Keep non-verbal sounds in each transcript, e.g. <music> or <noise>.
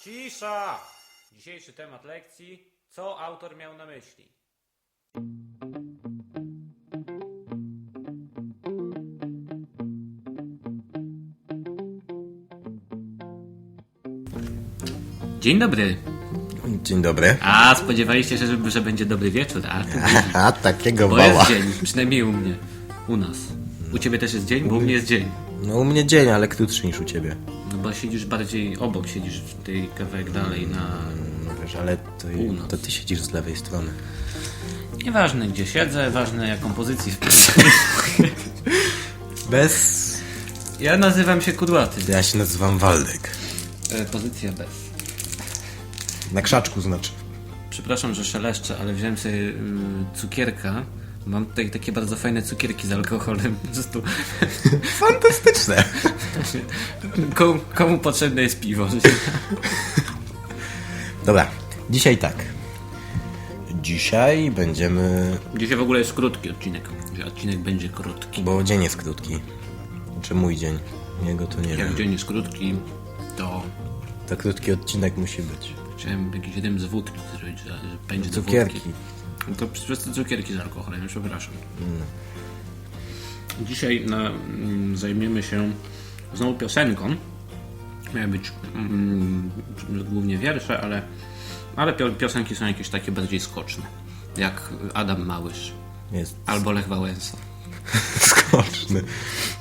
Cisza! Dzisiejszy temat lekcji. Co autor miał na myśli? Dzień dobry. Dzień dobry. A, spodziewaliście się, że, że będzie dobry wieczór, a tu <laughs> A takiego bo jest dzień, przynajmniej u mnie. U nas. U ciebie też jest dzień, bo u mnie jest dzień. No u mnie dzień, ale krótszy niż u ciebie. No bo siedzisz bardziej obok, siedzisz w tej kawałek dalej na... No wiesz, ale to, Północ. to ty siedzisz z lewej strony. Nieważne gdzie siedzę, ważne jaką pozycję. <laughs> Bez... Ja nazywam się Kudłaty. Ja się nazywam Waldek. E, pozycja bez. Na krzaczku znaczy. Przepraszam, że szeleszczę, ale wziąłem sobie y, cukierka. Mam tutaj takie bardzo fajne cukierki z alkoholem. Po prostu <laughs> Fantastyczne. komu, komu potrzebne jest piwo? <laughs> Dobra, dzisiaj tak. Dzisiaj będziemy... Dzisiaj w ogóle jest krótki odcinek. Że odcinek będzie krótki. Bo dzień jest krótki. Czy mój dzień? Jego to nie Jak wiem. dzień jest krótki, to To krótki odcinek musi być. chciałem jakiś jeden z wódki zrobić, że będzie do Cukierki. No to przez te cukierki z alkoholem, przepraszam. Dzisiaj na, mm, zajmiemy się znowu piosenką. Miały być mm, głównie wiersze, ale, ale pio- piosenki są jakieś takie bardziej skoczne. Jak Adam Małysz Jest albo Lech Wałęsa. <laughs> skoczny.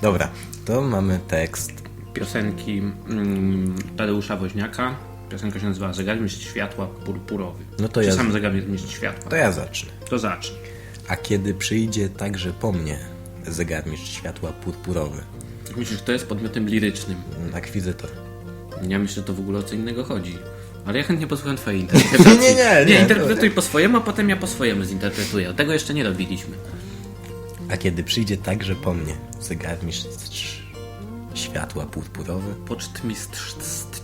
Dobra, to mamy tekst. Piosenki mm, Tadeusza Woźniaka. Piosenka się nazywa Zegarmistrz Światła Purpurowy. No to Czy ja- sam Zegarmistrz Światła. To ja zacznę. To zacznij. A kiedy przyjdzie także po mnie zegarmistrz światła purpurowy, Myślisz, że to jest podmiotem lirycznym. akwizytor. Ja myślę, że to w ogóle o co innego chodzi. Ale ja chętnie posłucham twojej <laughs> interpretacji. Nie, nie, nie, interpretuj po swojemu, a potem ja po swojemu zinterpretuję. Tego jeszcze nie robiliśmy. A kiedy przyjdzie także po mnie zegarmistrz światła purpurowy, Pocztmistrz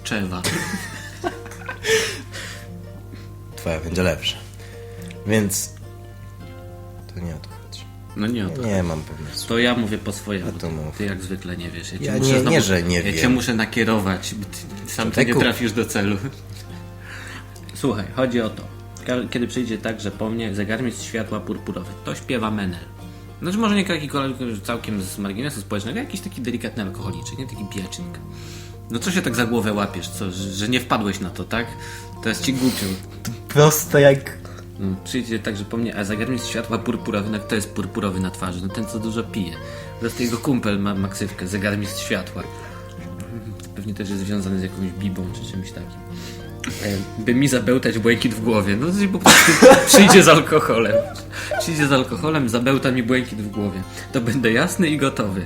Tczewa. Twoja będzie lepsza. Więc to nie o to chodzi. No nie o to. Nie mam pewności. To ja mówię po swojemu. To mów. Ty jak zwykle nie wiesz. Ja, Ja nie- nie, że nie ja wiem. cię muszę nakierować. Sam ty nie trafisz do celu. Słuchaj, chodzi o to. Kiedy przyjdzie tak, że po mnie zegarmistrz światła purpurowy, to śpiewa Menel. Znaczy może nie jakikolwiek całkiem z marginesu społecznego, jakiś taki delikatny alkoholiczek, nie taki pijaczynka. No co się tak za głowę łapiesz, co, że, nie wpadłeś na to, tak? To jest ci głupio. Proste jak... Mm, Przyjdzie tak, że po mnie, a zegarmistrz światła purpurowy, no kto jest purpurowy na twarzy? No ten, co dużo pije. Zresztą jego kumpel ma, ma ksywkę, zegarmistrz światła. Pewnie też jest związany z jakąś bibą czy czymś takim. E, By mi zabełtać błękit w głowie. No to po prostu przyjdzie z alkoholem. Przyjdzie z alkoholem, zabełta mi błękit w głowie. To będę jasny i gotowy.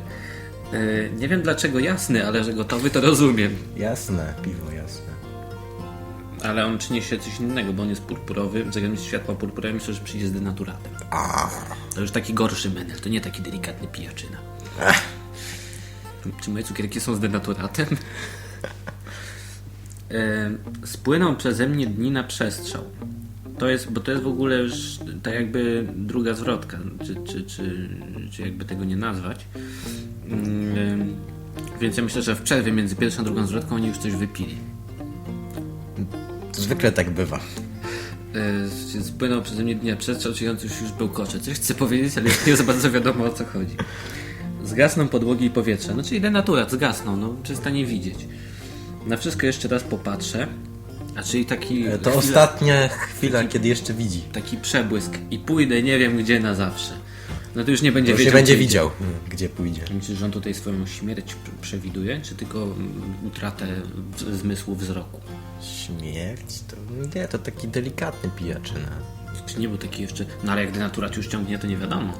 E, Nie wiem dlaczego jasny, ale że gotowy to rozumiem. Jasne, piwo jasne. Ale on przyniesie coś innego, bo on jest purpurowy. Zegarmistrz światła purpurowy myślę, że przyjdzie z denaturatem. A, To już taki gorszy menel, to nie taki delikatny pijaczyna. Czy moje cukierki są z denaturatem? E, Spłyną przeze mnie dni na przestrzał. To jest, bo to jest w ogóle już tak jakby druga zwrotka, czy, czy, czy, czy jakby tego nie nazwać. Mm, Więc ja myślę, że w przerwie między pierwszą a drugą zwrotką oni już coś wypili. zwykle tak bywa. E, Spłynął przeze mnie dnia on już, już był kocze. Coś chcę powiedzieć, ale nie za bardzo wiadomo o co chodzi. Zgasną podłogi i powietrze. No czyli denaturat, zgasną, no przestanie widzieć. Na wszystko jeszcze raz popatrzę. A czyli taki. E, To chwila- ostatnia chwila, kiedy jeszcze widzi. Taki przebłysk i pójdę nie wiem gdzie na zawsze. No to już nie będzie Już nie wiedział. będzie gdzie widział, gdzie pójdzie. Myślisz, że on tutaj swoją śmierć przewiduje, czy tylko mm, utratę zmysłu wzroku? Śmierć? To nie, to taki delikatny pijaczyna. Czy nie był taki jeszcze. No ale jak denaturat już ciągnie, to nie wiadomo.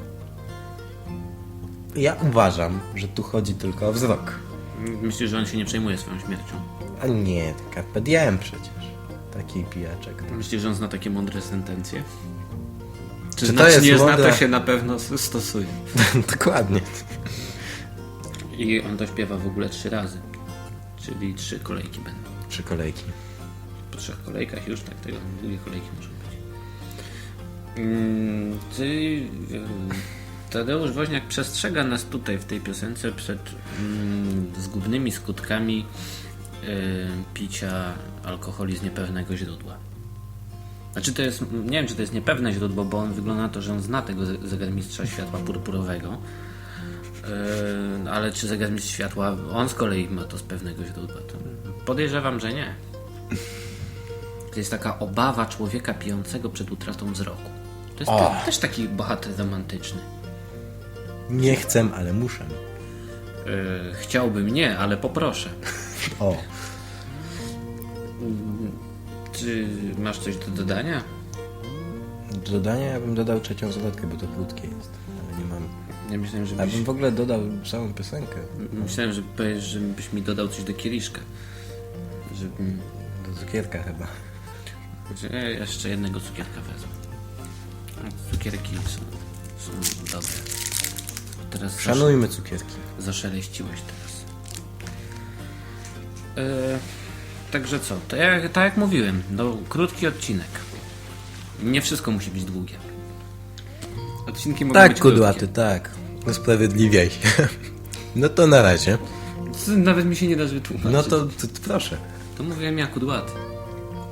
Ja uważam, że tu chodzi tylko o wzrok. Myślisz, że on się nie przejmuje swoją śmiercią? A nie, diem przecież. Taki pijaczek. Myślisz, że on zna takie mądre sentencje? Czy, Czy to znaczy jest nie zna, to się na pewno stosuje. <laughs> Dokładnie. I on to śpiewa w ogóle trzy razy. Czyli trzy kolejki będą. Trzy kolejki. Po trzech kolejkach już tak tego długie kolejki muszą być. Mm, Ty, y, Tadeusz Woźniak przestrzega nas tutaj w tej piosence przed mm, zgubnymi skutkami picia alkoholi z niepewnego źródła. Znaczy to jest, nie wiem czy to jest niepewne źródło, bo on wygląda na to, że on zna tego ze- zegarmistrza światła purpurowego. Yy, ale czy zegarmistrz światła, on z kolei ma to z pewnego źródła? To podejrzewam, że nie. To jest taka obawa człowieka pijącego przed utratą wzroku. To jest te, też taki bohater romantyczny. Nie chcę, ale muszę. Yy, chciałbym nie, ale poproszę. O, Czy masz coś do dodania? do dodania ja bym dodał trzecią zwrotkę, bo to krótkie jest. Ale nie mam. Ja myślałem, Ja żebyś, bym w ogóle dodał całą piosenkę. myślałem, że powiesz, żebyś mi dodał coś do kieliszka. Żebym... Do cukierka chyba. że Ja jeszcze jednego cukierka wezmę. Cukierki są, są dobre. Teraz Szanujmy cukierki. zaszeleściłeś teraz. E, także co? To jak, tak jak mówiłem, no, krótki odcinek. Nie wszystko musi być długie. Odcinki mogą Tak, być kudłaty, krótkie. tak. Usprawiedliwiaj się. No to na razie. Nawet mi się nie dasz wytłumaczyć. No to, to, to proszę. To mówiłem ja kudłaty.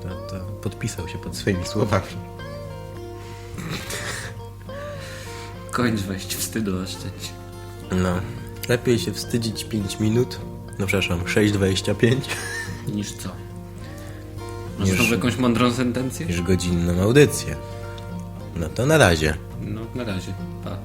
To, to podpisał się pod swoimi słowami. Kończ wejść wstydu oszczędź. No. Lepiej się wstydzić 5 minut. No przepraszam, 6,25 Niż co? Masz Niż- jakąś mądrą sentencję? niż godzinną audycję. No to na razie. No, na razie. Pa.